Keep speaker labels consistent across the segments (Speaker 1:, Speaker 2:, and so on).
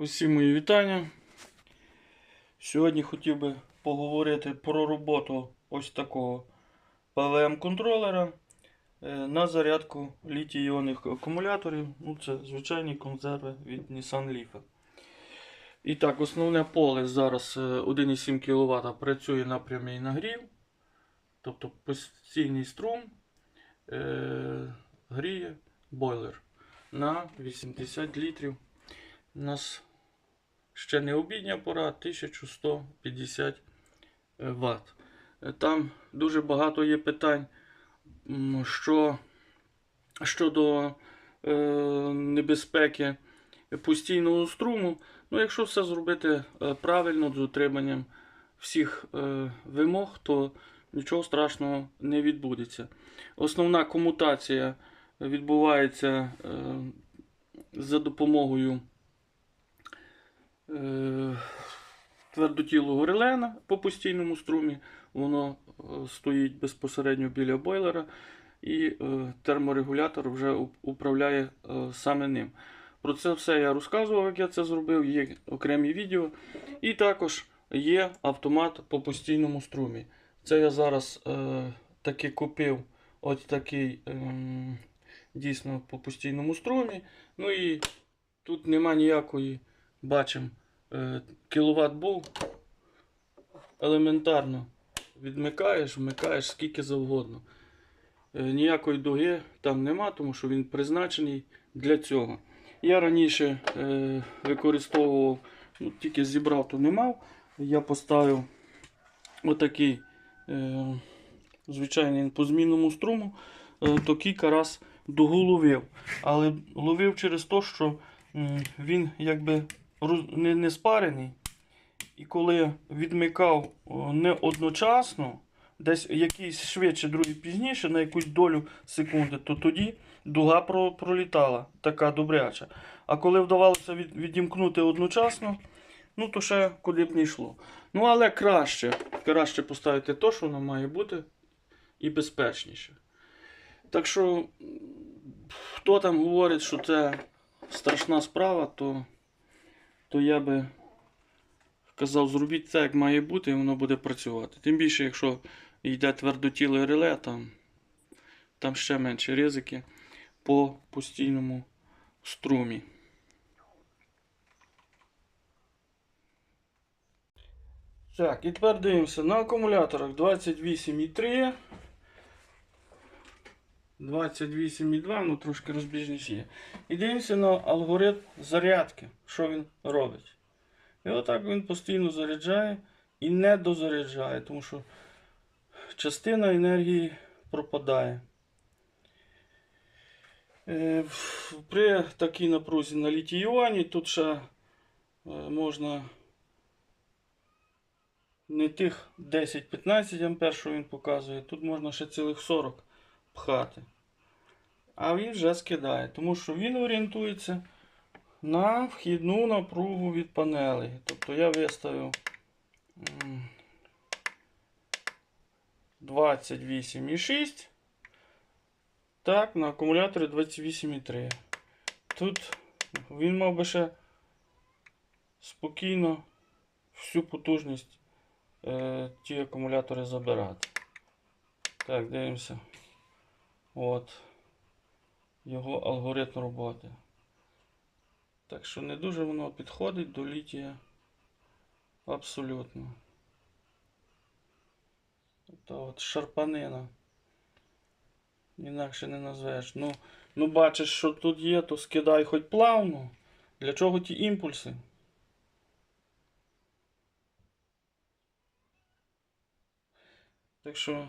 Speaker 1: Усі мої вітання. Сьогодні хотів би поговорити про роботу ось такого ПВМ-контролера е, на зарядку літій-іонних акумуляторів. Ну, це звичайні консерви від Nissan Leaf. І так, основне поле зараз е, 1,7 кВт працює на прямий нагрів. Тобто постійний струм е, гріє бойлер на 80 літрів. У нас ще не обідня пора 1150 Вт. Там дуже багато є питань що, щодо е, небезпеки постійного струму. Ну, якщо все зробити е, правильно, з дотриманням всіх е, вимог, то нічого страшного не відбудеться. Основна комутація відбувається е, за допомогою е, твердотілого релена по постійному струмі. Воно е, стоїть безпосередньо біля бойлера, і е, терморегулятор вже управляє е, саме ним. Про це все я розказував, як я це зробив, є окремі відео. І також є автомат по постійному струмі. Це я зараз е, таки купив ось такий ем, дійсно по постійному струмі. Ну і тут нема ніякої, бачимо, е, кіловат був. Елементарно відмикаєш, вмикаєш скільки завгодно. Е, ніякої дуги там нема, тому що він призначений для цього. Я раніше е, використовував, ну, тільки зібрав, то не мав. Я поставив отакий е, звичайний по змінному струму, е, то кілька раз дугу ловив. Але ловив через те, що м, він якби не, не спарений. І коли відмикав не одночасно, десь якийсь швидше, другий пізніше, на якусь долю секунди, то тоді дуга про, пролітала, така добряча. А коли вдавалося від, відімкнути одночасно, ну то ще куди б не йшло. Ну, але краще, краще поставити то, що воно має бути, і безпечніше. Так що, хто там говорить, що це страшна справа, то, то я би казав, зробіть це, як має бути, і воно буде працювати. Тим більше, якщо йде твердотіле реле, там, там ще менші ризики по постійному струмі. Так, і тепер дивимося на акумуляторах 28,3. 28,2, ну трошки розбіжність є. І дивимося на алгоритм зарядки, що він робить. І отак він постійно заряджає і не дозаряджає, тому що частина енергії пропадає. Е, При такій напрузі на літій-іоні тут ще е, можна не тих 10-15 ампер, що він показує, тут можна ще цілих 40 пхати. А він вже скидає, тому що він орієнтується на вхідну напругу від панелей. Тобто я виставив 28,6. Так, на акумуляторі 28,3. Тут він мав би ще спокійно всю потужність е, ті акумулятори забирати. Так, дивимося. От його алгоритм роботи. Так що не дуже воно підходить до літія абсолютно. Та от шарпанина. Інакше не назвеш. Ну, ну бачиш, що тут є, то скидай хоч плавно. Для чого ті імпульси? Так що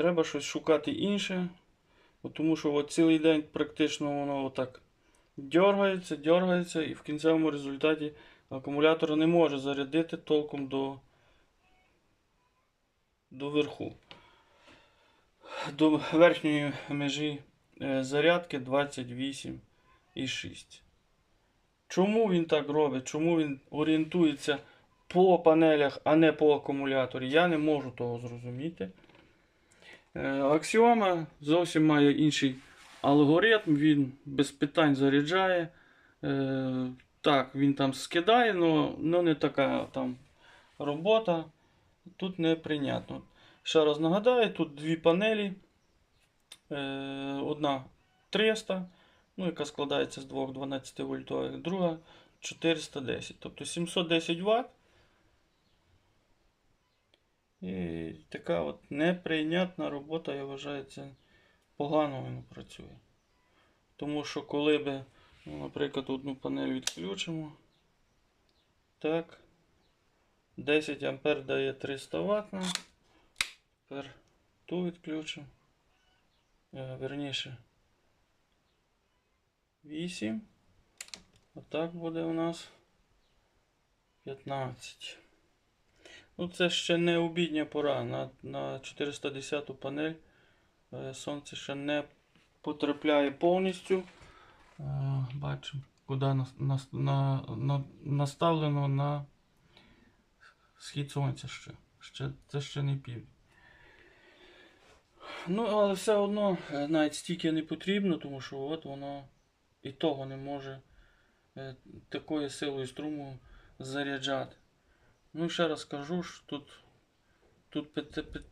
Speaker 1: треба щось шукати інше. Тому що от цілий день практично воно отак дергається, дергається, і в кінцевому результаті акумулятор не може зарядити толком до, до верху. До верхньої межі е, зарядки 28,6. Чому він так робить? Чому він орієнтується по панелях, а не по акумуляторі? Я не можу того зрозуміти. Е, Аксіома зовсім має інший алгоритм, він без питань заряджає. Е, Так, він там скидає, але не така там робота. Тут неприйнятно. Ще раз нагадаю, тут дві панелі. Е, одна 300, ну, яка складається з двох 12 вольтових, друга 410. Тобто 710 Вт. І така от неприйнятна робота, я вважаю, це погано воно працює. Тому що коли би, ну, наприклад, одну панель відключимо, так, 10 ампер дає 300 Вт. Тепер ту відключимо. Е, Верніше 8. Отак буде у нас 15. Ну, це ще не обідня пора. На, на 410 панель е, сонце ще не потрапляє повністю. Е, Бачимо, куди нас, нас, на, на, наставлено на схід сонця ще. ще. Це ще не пів. Ну, але все одно е, навіть стільки не потрібно, тому що от воно і того не може такою силою струму заряджати. Ну і ще раз кажу, що тут, тут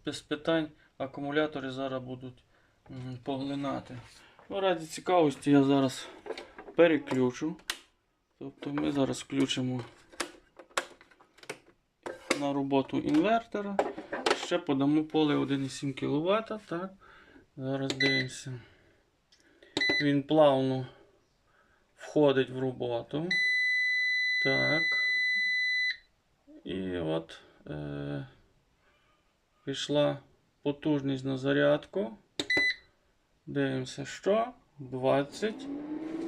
Speaker 1: без питань акумулятори зараз будуть поглинати. Ну, раді цікавості я зараз переключу. Тобто ми зараз включимо на роботу інвертора. Ще подамо поле 1,7 кВт. Так. Зараз дивимося. Він плавно входить в роботу. Так. І от е, пішла потужність на зарядку. Дивимося, що? 20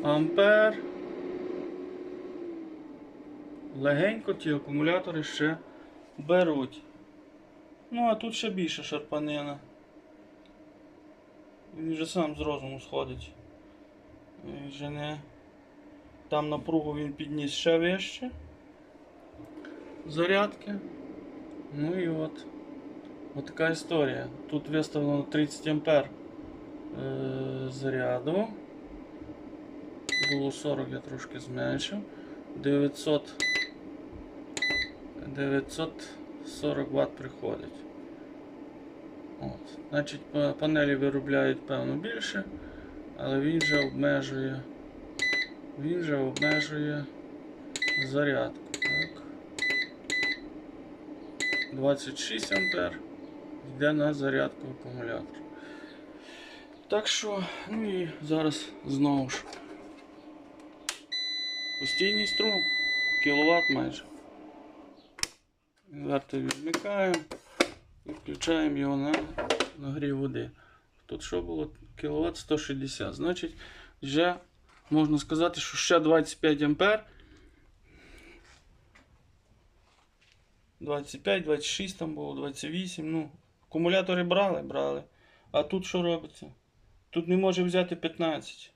Speaker 1: ампер. Легенько ті акумулятори ще беруть. Ну, а тут ще більше шарпанина. Він вже сам з розуму сходить. Він вже не... Там напругу він підніс ще вище. Зарядки. Ну і от. От така історія. Тут виставлено 30 ампер е, заряду. Було 40, я трошки зменшив. 900 940 Вт приходить. От. Значить, па- панелі виробляють певно більше, але він же обмежує. Він же обмежує зарядку. Так. 26 ампер йде на зарядку акумулятора. Так що, ну і зараз знову ж. Постійний струм, кіловат майже. Інвертор відмикаємо і включаємо його на нагрів води. Тут що було? Кіловат 160. Значить, вже можна сказати, що ще 25 ампер. 25, 26 там було, 28. Ну, акумулятори брали, брали. А тут що робиться? Тут не може взяти 15.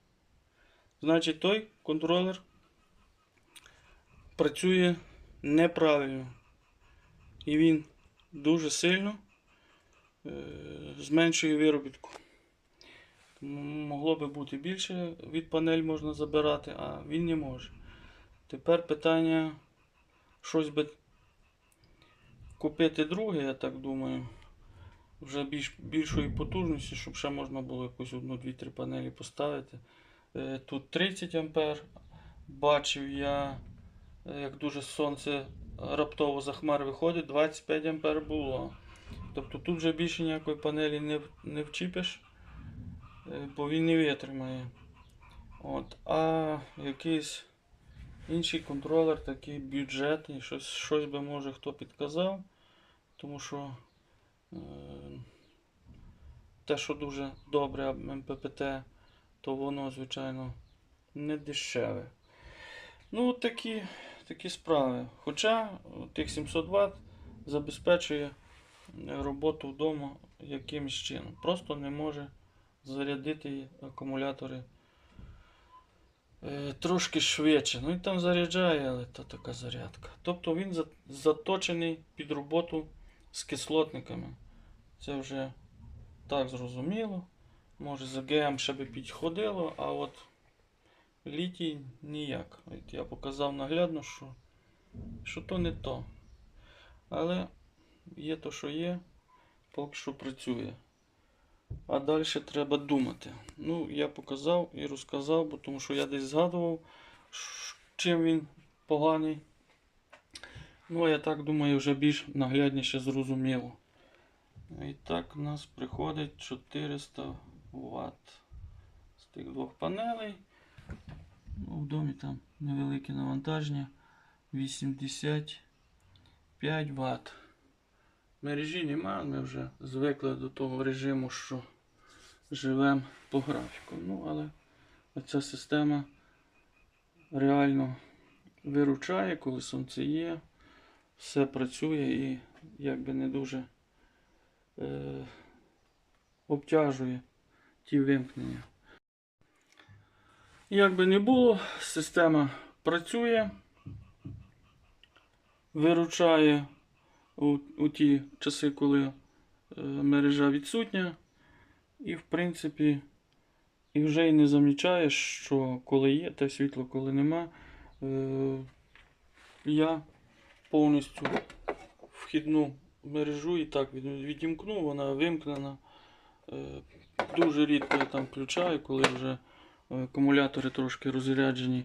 Speaker 1: Значить, той контролер працює неправильно. І він дуже сильно е, зменшує виробітку. Могло би бути більше від панель можна забирати, а він не може. Тепер питання щось би купити друге, я так думаю. Вже більш, більшої потужності, щоб ще можна було якусь одну, дві, три панелі поставити. Е, Тут 30 ампер. Бачив я, е, як дуже сонце раптово за хмар виходить, 25 ампер було. Тобто тут вже більше ніякої панелі не, не вчіпиш, е, бо він не витримає. От. А якийсь інший контролер, такий бюджетний, щось, щось би може хто підказав. Тому що е, те, що дуже добре МППТ, то воно, звичайно, не дешеве. Ну, такі, такі справи. Хоча тих 700 Вт забезпечує роботу вдома якимось чином. Просто не може зарядити акумулятори трошки швидше. Ну і там заряджає, але то така зарядка. Тобто він заточений під роботу з кислотниками. Це вже так зрозуміло. Може за ГМ ще би підходило, а от літій ніяк. От я показав наглядно, що, що то не то. Але є то, що є, поки що працює. А далі треба думати. Ну, я показав і розказав, бо тому що я десь згадував, чим він поганий. Ну, а я так думаю, вже більш наглядніше зрозуміло. І так у нас приходить 400 Вт з тих двох панелей. Ну, в домі там невелике навантаження 85 Вт. Мережі немає, ми вже звикли до того режиму, що живемо по графіку. Ну, але ця система реально виручає, коли сонце є, все працює і якби не дуже е, обтяжує ті вимкнення. Як би не було, система працює, виручає у, у ті часи, коли е, мережа відсутня, і в принципі, і вже й не замічаєш, що коли є те світло, коли нема. Е, я повністю вхідну мережу і так відімкну, вона вимкнена. Е, Дуже рідко я там включаю, коли вже е, акумулятори трошки розряджені,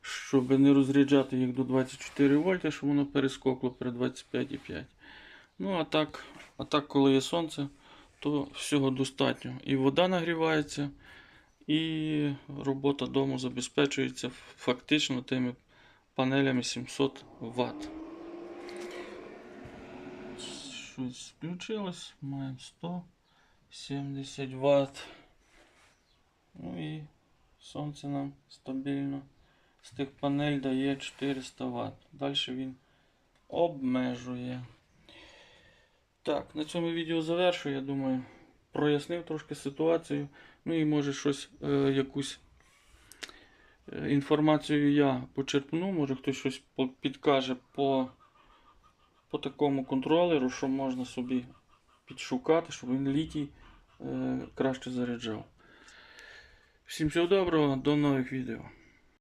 Speaker 1: щоб не розряджати їх до 24 вольта, щоб воно перескокло при 25,5. Ну, а так, а так, коли є сонце, то всього достатньо. І вода нагрівається, і робота дому забезпечується фактично тими панелями 700 Вт. Щось включилось, маємо 170 Вт. Ну і сонце нам стабільно з тих панель дає 400 Вт. Далі він обмежує. Так, на цьому відео завершую, я думаю. Прояснив трошки ситуацію. Ну і може щось, е, якусь е, інформацію я почерпну, може хтось щось підкаже по, по такому контролеру, що можна собі підшукати, щоб він літій е, краще заряджав. Всім всього доброго, до нових відео.